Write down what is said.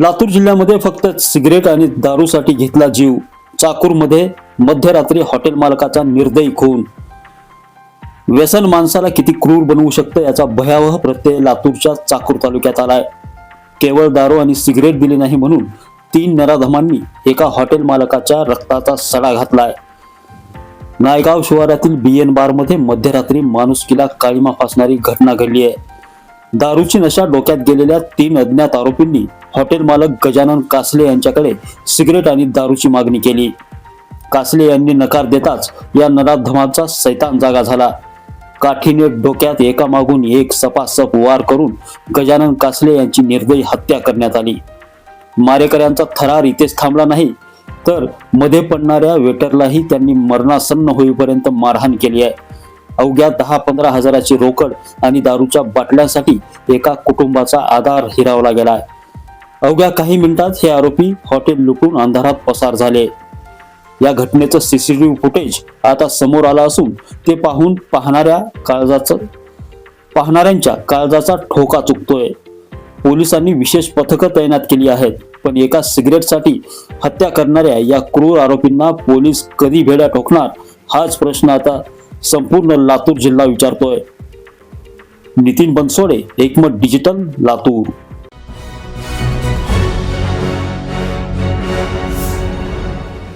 लातूर जिल्ह्यामध्ये फक्त सिगरेट आणि दारूसाठी घेतला जीव. चाकूरमध्ये मध्यरात्री हॉटेल मालकाचा निर्दयी खून. व्यसन माणसाला किती क्रूर बनवू शकतं याचा भयावह प्रत्यय लातूरच्या चाकूर तालुक्यात आलाय. केवळ दारू आणि सिगरेट दिली नाही म्हणून तीन नराधमांनी एका हॉटेल मालकाच्या रक्ताचा सडा घातलाय. नायगाव शिवारातील बी एन बारमध्ये मध्यरात्री माणुसकीला काळीमा फासणारी घटना घडली आहे. दारूची नशा डोक्यात गेलेल्या तीन अज्ञात आरोपींनी हॉटेल मालक गजानन कासले यांच्याकडे सिगरेट आणि दारूची मागणी केली. कासले यांनी नकार देताच या नराधमाचा सैतान जागा झाला. काठीने डोक्यात एकामागून एक सपासप वार करून गजानन कासले यांची निर्दयी हत्या करण्यात आली. मारेकऱ्यांचा थरार इथेच थांबला नाही तर मध्ये पडणाऱ्या वेटरलाही त्यांनी मरणासन्न होईपर्यंत मारहाण केली आहे. अवघ्या दहा पंधरा हजाराची रोकड आणि दारूच्या बाटल्यांसाठी एका कुटुंबाचा आधार हिरावला गेला आहे. अवघ्या काही मिनिटात हे आरोपी हॉटेल लुटून अंधारात पसार झाले. या घटनेचं सीसीटीव्ही फुटेज आता समोर आलं असून ते पाहून पाहणाऱ्या काळजाचं पाहणाऱ्यांच्या काळजाचा ठोका चुकतोय. पोलिसांनी विशेष पथकं तैनात केली आहेत पण एका सिगरेटसाठी हत्या करणाऱ्या या क्रूर आरोपींना पोलीस कधी भेड्या ठोकणार हाच प्रश्न आता संपूर्ण लातूर जिल्हा विचारतोय. Nitin Bansode Ekmat digital Latur.